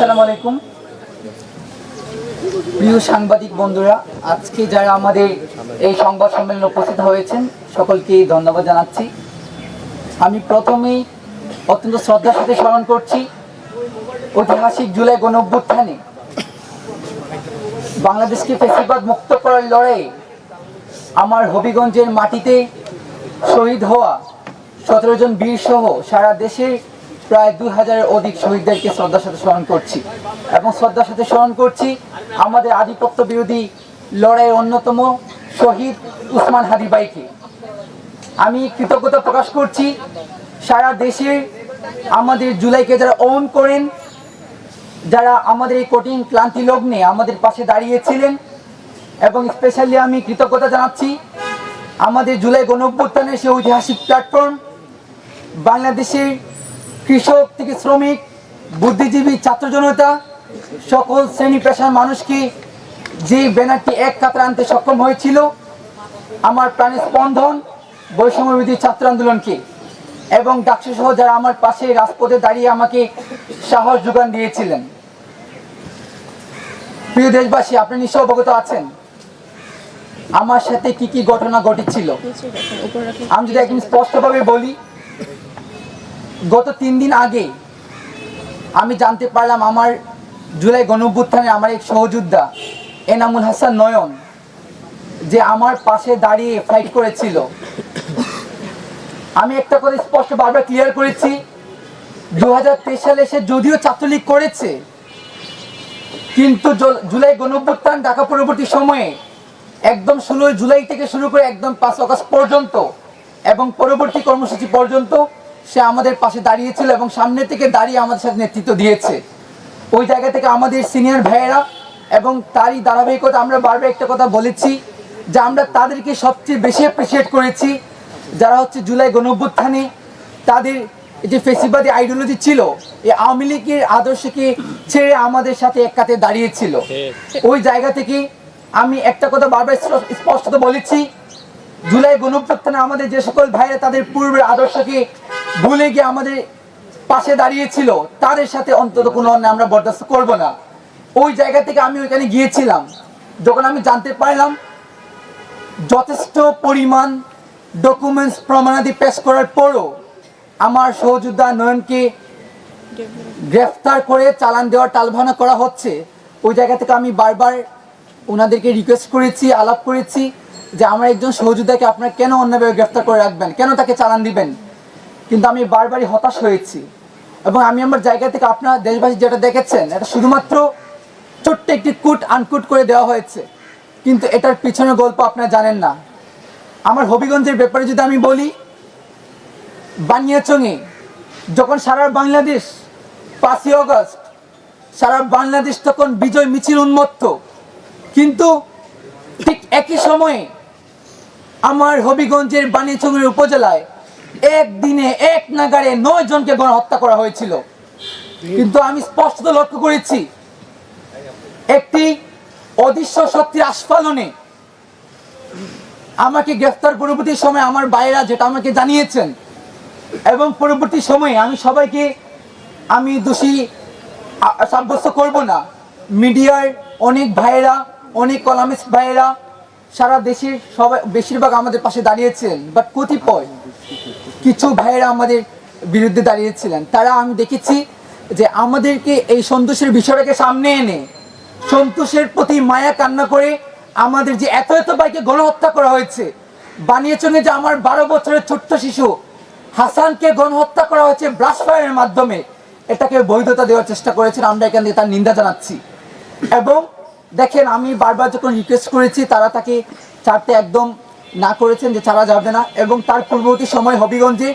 আসসালামু আলাইকুম। প্রিয় সাংবাদিক বন্ধুরা, আজকে যারা আমাদের এই সংবাদ সম্মেলনে উপস্থিত হয়েছেন, সকলকে ধন্যবাদ জানাচ্ছি। আমি প্রথমেই অত্যন্ত শ্রদ্ধার সাথে স্মরণ করছি, ঐতিহাসিক জুলাই গণ অভ্যুত্থানে বাংলাদেশকে ফেসিবাদ মুক্ত করার লড়াইয়ে আমার হবিগঞ্জের মাটিতে শহীদ হওয়া সতেরো জন বীর সহ সারা দেশে প্রায় দুই হাজারের অধিক শহীদদেরকে শ্রদ্ধার সাথে স্মরণ করছি। এবং শ্রদ্ধার সাথে স্মরণ করছি আমাদের আধিপত্য বিরোধী লড়াইয়ের অন্যতম শহীদ উসমান হাদিবাইকে আমি কৃতজ্ঞতা প্রকাশ করছি। সারা দেশে আমাদের জুলাইকে যারা ওন করেন, যারা আমাদের এই কঠিন ক্লান্তি লগ্নে আমাদের পাশে দাঁড়িয়েছিলেন, এবং স্পেশালি আমি কৃতজ্ঞতা জানাচ্ছি আমাদের জুলাই গণঅভ্যুত্থানের সে ঐতিহাসিক প্ল্যাটফর্ম বাংলাদেশের কৃষক থেকে শ্রমিক বুদ্ধিজীবী ছাত্র জনতা সকল শ্রেণি পেশার মানুষকে যে ব্যানারটি এক কাতার আনতে সক্ষম হয়েছিল? আমার প্রাণের স্পন্দন বৈষম্যবিধি ছাত্র আন্দোলনকে এবং ডাকসু সহ যারা আমার পাশে রাজপথে দাঁড়িয়ে আমাকে সাহস যোগান দিয়েছিলেন। প্রিয় দেশবাসী আপনি নিশ্চয় অবগত আছেন। আমার সাথে কি কি ঘটনা ঘটেছিল? আমি যদি একদম স্পষ্টভাবে বলি গত তিন দিন আগে আমি জানতে পারলাম আমার জুলাই গণঅভ্যুত্থানে আমার এক সহযোদ্ধা, এনামুল হাসান নয়ন, যে আমার পাশে দাঁড়িয়ে ফাইট করেছিল। আমি একটা কথা স্পষ্ট বারবার ক্লিয়ার করেছি দু সালে সে যদিও ছাত্রলীগ করেছে, কিন্তু জুলাই গণঅভ্যুত্থান ঢাকা পরবর্তী সময়ে একদম ষোলোই জুলাই থেকে শুরু করে একদম পাঁচ আগস্ট পর্যন্ত এবং পরবর্তী কর্মসূচি পর্যন্ত সে আমাদের পাশে দাঁড়িয়েছিল এবং সামনে থেকে দাঁড়িয়ে আমাদের সাথে নেতৃত্ব দিয়েছে। ওই জায়গা থেকে আমাদের সিনিয়র ভাইয়েরা এবং তারই ধারাবাহিকতা আমরা বারবার একটা কথা বলেছি যে আমরা তাদেরকে সবচেয়ে বেশি অ্যাপ্রিসিয়েট করেছি। যারা হচ্ছে জুলাই গণঅভ্যুত্থানে তাদের যে ফেসিবাদী আইডিওলজি ছিল, এই আওয়ামী লীগের আদর্শকে ছেড়ে আমাদের সাথে এক কাতে দাঁড়িয়েছিল। ওই জায়গা থেকে আমি একটা কথা বারবার স্প- স্পষ্টত বলেছি, জুলাই গণঅভ্যুত্থানে আমাদের যে সকল ভাইরা তাদের পূর্বের আদর্শকে ভুলে গিয়ে আমাদের পাশে দাঁড়িয়েছিল, তাদের সাথে অন্তত কোনো অন্যায় আমরা বরদাস্ত করব না। ওই জায়গা থেকে আমি ওইখানে গিয়েছিলাম, যখন আমি জানতে পারলাম, যথেষ্ট পরিমাণ ডকুমেন্টস প্রমাণাদি পেশ করার পরও আমার সহযোদ্ধা নয়নকে গ্রেফতার করে চালান দেওয়ার টালভানা করা হচ্ছে। ওই জায়গা থেকে আমি বারবার ওনাদেরকে রিকোয়েস্ট করেছি, আলাপ করেছি যে, আমার একজন সহযোদ্ধাকে আপনারা কেন অন্যভাবে গ্রেফতার করে রাখবেন? কেন তাকে চালান দিবেন? কিন্তু আমি বারবারই হতাশ হয়েছি। এবং আমি আমার জায়গা থেকে আপনারা দেশবাসী যেটা দেখেছেন, এটা শুধুমাত্র ছোট্ট একটি কুট আনকুট করে দেওয়া হয়েছে। কিন্তু এটার পিছনের গল্প আপনারা জানেন না। আমার হবিগঞ্জের ব্যাপারে যদি আমি বলি বানিয়াচঙে যখন সারা বাংলাদেশ পাঁচই অগস্ট সারা বাংলাদেশ তখন বিজয় মিছিল উন্মত্ত। কিন্তু ঠিক একই সময়ে আমার হবিগঞ্জের বানিয়াচঙের উপজেলায় একদিনে এক নাগারে নয় জনকে গণহত্যা করা হয়েছিল। কিন্তু আমি স্পষ্ট লক্ষ্য করেছি, একটি অদৃশ্য শক্তির আস্ফালনে আমাকে গ্রেফতার পরবর্তী সময় আমার বাইরা যেটা আমাকে জানিয়েছেন, এবং পরবর্তী সময়ে আমি সবাইকে, আমি দোষী সাব্যস্ত করব না। মিডিয়ার অনেক ভাইয়েরা, অনেক কলামিস্ট ভাইয়েরা সারা দেশের সবাই বেশিরভাগ আমাদের পাশে দাঁড়িয়েছেন, বাট কতিপয় কিছু ভাইয়েরা আমাদের বিরুদ্ধে দাঁড়িয়েছিলেন। তারা আমি দেখেছি যে আমাদেরকে এই সন্তোষের বিষয়টাকে সামনে এনে সন্তোষের প্রতি মায়া কান্না করে আমাদের যে এত এত ভাইকে গণহত্যা করা হয়েছে, বানিয়েছেন যে আমার বারো বছরের ছোট্ট শিশু হাসানকে গণহত্যা করা হয়েছে ব্রাশ ফায়ারের মাধ্যমে, এটাকে বৈধতা দেওয়ার চেষ্টা করেছেন, আমরা এখান থেকে তার নিন্দা জানাচ্ছি। এবং দেখেন, আমি বারবার যখন রিকোয়েস্ট করেছি, তারা তাকে ছাড়তে একদম না করেছেন যে ছাড়া যাবে না। এবং তার পূর্ববর্তী সময় হবিগঞ্জে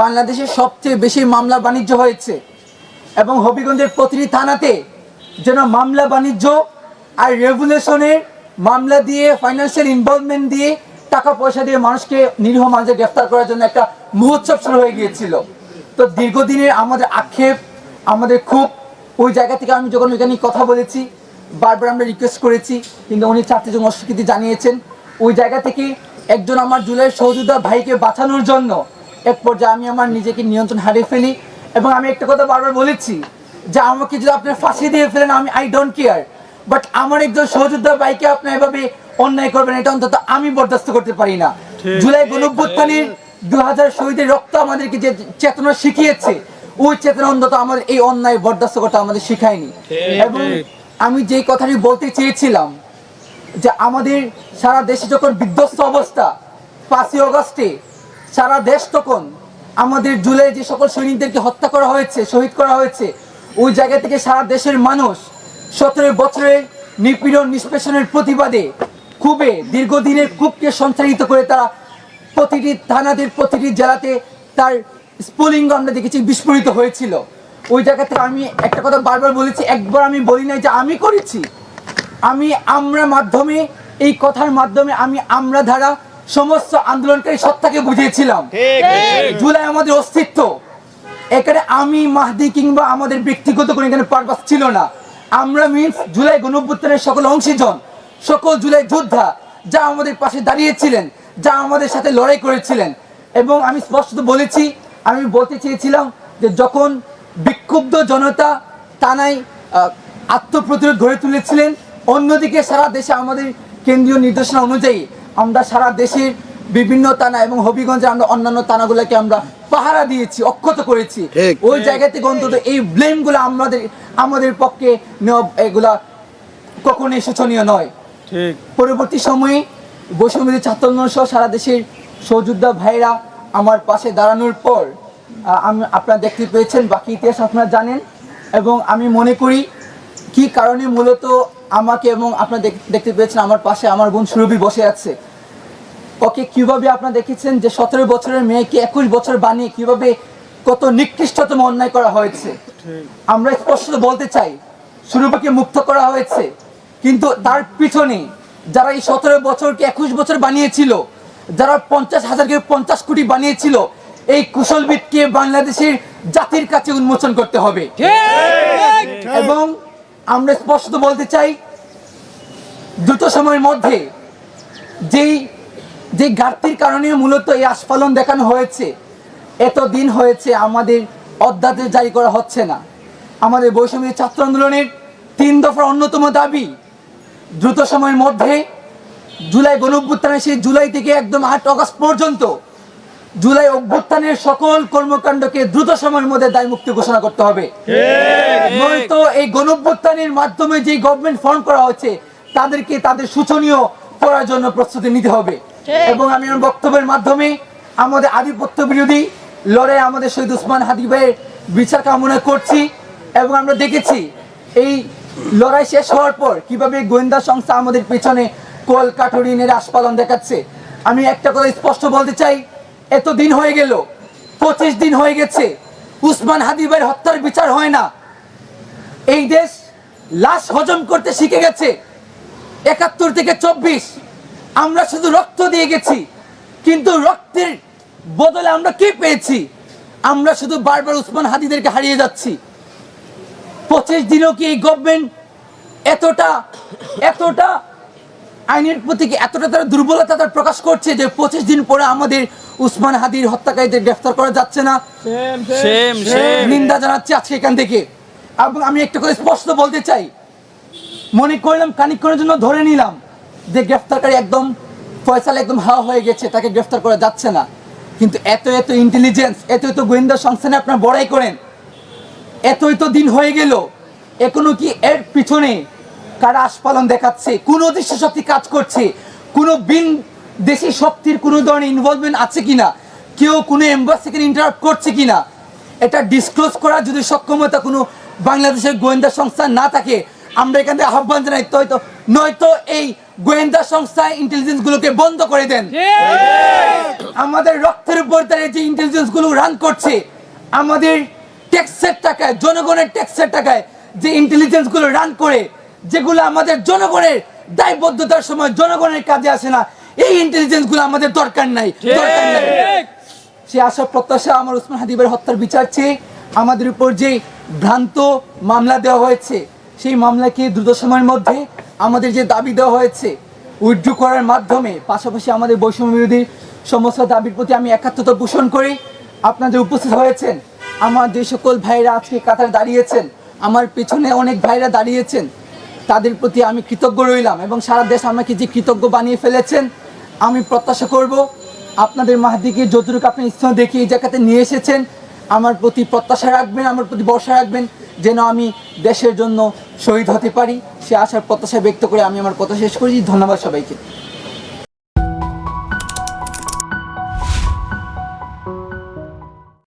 বাংলাদেশের সবচেয়ে বেশি মামলা বাণিজ্য হয়েছে। এবং হবিগঞ্জের প্রতিটি থানাতে যেন মামলা বাণিজ্য আর রেগুলেশনের মামলা দিয়ে ফাইন্যান্সিয়াল ইনভলভমেন্ট দিয়ে টাকা পয়সা দিয়ে মানুষকে নিরীহ মানুষকে গ্রেফতার করার জন্য একটা মহোৎসব শুরু হয়ে গিয়েছিল। তো দীর্ঘদিনের আমাদের আক্ষেপ, আমাদের খুব ওই জায়গা থেকে আমি যখন ওইখানে কথা বলেছি, বারবার আমরা রিকোয়েস্ট করেছি, কিন্তু উনি চারটি জন অস্বীকৃতি জানিয়েছেন। ওই জায়গা থেকে একজন আমার জুলাই সহযোদ্ধা ভাইকে বাঁচানোর জন্য। এক পর্যায়ে আমি আমার নিজেকে নিয়ন্ত্রণ হারিয়ে ফেলি এবং আমি একটা কথা বারবার বলেছি যে আমাকে যদি আপনি ফাঁসি দিয়ে ফেলেন আমি আই ডোন্ট কেয়ার বাট আমার একজন সহযোদ্ধা ভাইকে আপনি এভাবে অন্যায় করবেন এটা অন্তত আমি বরদাস্ত করতে পারি না। জুলাই গণঅভ্যুত্থানের দু হাজার শহীদের রক্ত আমাদেরকে যে চেতনা শিখিয়েছে ওই চেতনা অন্তত আমাদের এই অন্যায় বরদাস্ত করতে আমাদের শিখায়নি। এবং আমি যে কথাটি বলতে চেয়েছিলাম যে আমাদের সারা দেশে যখন বিধ্বস্ত অবস্থা, পাঁচই অগস্টে সারা দেশ তখন আমাদের জুলাই যে সকল সৈনিকদেরকে হত্যা করা হয়েছে, শহীদ করা হয়েছে, ওই জায়গা থেকে সারা দেশের মানুষ সতেরো বছরের নিপীড়ন নিষ্পেষণের প্রতিবাদে খুবই দীর্ঘদিনের কূপকে সঞ্চারিত করে তারা প্রতিটি থানাদের, প্রতিটি জেলাতে তার স্ফুলিঙ্গ আমরা দেখেছি, বিস্ফোরিত হয়েছিল। ওই জায়গা থেকে আমি একটা কথা বারবার বলেছি, একবার আমি বলি নাই যে আমি করেছি। আমি আমরা মাধ্যমে এই কথার মাধ্যমে আমি আমরা ধারা সমস্ত আন্দোলনকারী সত্তাকে বুঝিয়েছিলাম। জুলাই আমাদের অস্তিত্ব। এখানে আমি মাহদি কিংবা আমাদের ব্যক্তিগত কোনো এখানে পারপাস ছিল না। আমরা মিন্স জুলাই গণঅভ্যুত্থানের সকল অংশীজন সকল জুলাই যোদ্ধা যা আমাদের পাশে দাঁড়িয়েছিলেন যা আমাদের সাথে লড়াই করেছিলেন। এবং আমি স্পষ্ট বলেছি আমি বলতে চেয়েছিলাম যে যখন বিক্ষুব্ধ জনতা তানাই আত্মপ্রতিরোধ গড়ে তুলেছিলেন অন্যদিকে সারা দেশে আমাদের কেন্দ্রীয় নির্দেশনা অনুযায়ী আমরা সারা দেশের বিভিন্ন থানা এবং হবিগঞ্জে আমরা অন্যান্য থানাগুলোকে আমরা পাহারা দিয়েছি অক্ষত করেছি। ওই জায়গা থেকে অন্তত এই ব্লেমগুলো আমাদের আমাদের পক্ষে নেওয়া এগুলা কখনোই শোচনীয় নয়। পরবর্তী সময়ে বৈষম্যদের ছাত্র সহ সারা দেশের সহযোদ্ধা ভাইরা আমার পাশে দাঁড়ানোর পর আমি আপনারা দেখতে পেয়েছেন বাকি ইতিহাস আপনারা জানেন। এবং আমি মনে করি কি কারণে মূলত আমাকে এবং আপনারা দেখতে পেয়েছেন আমার পাশে আমার বোন সুরভি বসে আছে। ওকে কীভাবে আপনারা দেখেছেন যে সতেরো বছরের মেয়েকে একুশ বছর বানিয়ে কীভাবে কত নিকৃষ্টতম অন্যায় করা হয়েছে? আমরা স্পষ্ট বলতে চাই সুরভিকে মুক্ত করা হয়েছে। কিন্তু তার পিছনে যারা এই সতেরো বছরকে একুশ বছর বানিয়েছিল যারা পঞ্চাশ হাজারকে পঞ্চাশ কোটি বানিয়েছিল এই কুশলবিদকে বাংলাদেশের জাতির কাছে উন্মোচন করতে হবে। এবং আমরা স্পষ্ট বলতে চাই, দ্রুত সময়ের মধ্যে যেই যে ঘাটতির কারণে মূলত এই আস্ফালন দেখানো হয়েছে, এত দিন হয়েছে আমাদের অধ্যাদেশ জারি করা হচ্ছে না। আমাদের বৈষম্য ছাত্র আন্দোলনের তিন দফার অন্যতম দাবি, দ্রুত সময়ের মধ্যে জুলাই গণঅভ্যুত্থানে সেই জুলাই থেকে একদম আট অগস্ট পর্যন্ত জুলাই অভ্যুত্থানের সকল কর্মকাণ্ডকে দ্রুত সময়ের মধ্যে দায়মুক্ত ঘোষণা করতে হবে। নয়তো এই গণঅভ্যুত্থানের মাধ্যমে যে গভর্নমেন্ট ফর্ম করা হচ্ছে তাদেরকে তাদের শোচনীয় করার জন্য প্রস্তুতি নিতে হবে। এবং আমি আমার বক্তব্যের মাধ্যমে আমাদের আধিপত্য বিরোধী লড়াই আমাদের শহীদ উসমান হাদি ভাইয়ের বিচার কামনা করছি এবং আমরা দেখেছি এই লড়াই শেষ হওয়ার পর কীভাবে গোয়েন্দা সংস্থা আমাদের পেছনে কল কাঠুরিনের আস্পালন দেখাচ্ছে। আমি একটা কথা স্পষ্ট বলতে চাই এত দিন হয়ে গেল, পঁচিশ দিন হয়ে গেছে, উসমান হাদি ভাইয়ের হত্যার বিচার হয় না। এই দেশ লাশ হজম করতে শিখে গেছে, একাত্তর থেকে চব্বিশ। আমরা শুধু রক্ত দিয়ে গেছি, কিন্তু রক্তের বদলে আমরা কি পেয়েছি? আমরা শুধু বারবার উসমান হাদিদেরকে হারিয়ে যাচ্ছি। পঁচিশ দিনও কি এই গভর্নমেন্ট এতটা এতটা আইনের প্রতি এতটা তারা দুর্বলতা তার প্রকাশ করছে যে পঁচিশ দিন পরে আমাদের উসমান হাদির হত্যাকারীদের গ্রেফতার করা যাচ্ছে না। নিন্দা জানাচ্ছি আজকে এখান থেকে। এবং আমি একটা করে স্পষ্ট বলতে চাই। মনে করলাম খানিকক্ষণের জন্য ধরে নিলাম যে গ্রেফতারকারী একদম ফয়সাল একদম হাওয়া হয়ে গেছে তাকে গ্রেফতার করা যাচ্ছে না। কিন্তু এত এত ইন্টেলিজেন্স এত এত গোয়েন্দা সংস্থানে আপনার বড়াই করেন। এত এত দিন হয়ে গেল এখনও কি এর পিছনে কারা আস্পালন দেখাচ্ছে? কোন অদৃশ্য শক্তি কাজ করছে? কোনো বিন দেশি শক্তির কোনো ধরনের ইনভলভমেন্ট আছে কিনা? কেউ কোনো এম্বাসিকে ইন্টারাপ্ট করছে কিনা? এটা ডিসক্লোজ করার যদি সক্ষমতা কোনো বাংলাদেশের গোয়েন্দা সংস্থা না থাকে আমরা এখান থেকে আহ্বান জানাই হয়তো নয়তো এই গোয়েন্দা সংস্থা ইন্টেলিজেন্স গুলোকে বন্ধ করে দেন। আমাদের রক্তের উপর তারা যে ইন্টেলিজেন্সগুলো রান করছে আমাদের ট্যাক্সের টাকায় জনগণের ট্যাক্সের টাকায় যে ইন্টেলিজেন্সগুলো রান করে যেগুলো আমাদের জনগণের দায়বদ্ধতার সময় জনগণের কাজে আসে না এই ইন্টেলিজেন্সগুলো আমাদের দরকার নাই দরকার নাই। সে আশা প্রত্যাশা আমার উসমান হাদিবের হত্যার বিচার চেয়ে আমাদের উপর যে ভ্রান্ত মামলা দেওয়া হয়েছে সেই মামলাকে দ্রুত সময়ের মধ্যে আমাদের যে দাবি দেওয়া হয়েছে উইথড্র করার মাধ্যমে পাশাপাশি আমাদের বৈষম্য বিরোধী সমস্ত দাবির প্রতি আমি একাত্মতা পোষণ করি। আপনাদের উপস্থিত হয়েছেন আমার যে সকল ভাইরা আজকে কাতারে দাঁড়িয়েছেন আমার পেছনে অনেক ভাইরা দাঁড়িয়েছেন তাদের প্রতি আমি কৃতজ্ঞ রইলাম এবং সারা দেশ আমাকে যে কৃতজ্ঞ বানিয়ে ফেলেছেন, আমি প্রত্যাশা করব আপনাদের মাহাদিকে যতটুকু আপনি স্থান দেখে এই জায়গাতে নিয়ে এসেছেন, আমার প্রতি প্রত্যাশা রাখবেন, আমার প্রতি ভরসা রাখবেন যেন আমি দেশের জন্য শহীদ হতে পারি। সে আশার প্রত্যাশা ব্যক্ত করে আমি আমার কথা শেষ করেছি। ধন্যবাদ সবাইকে।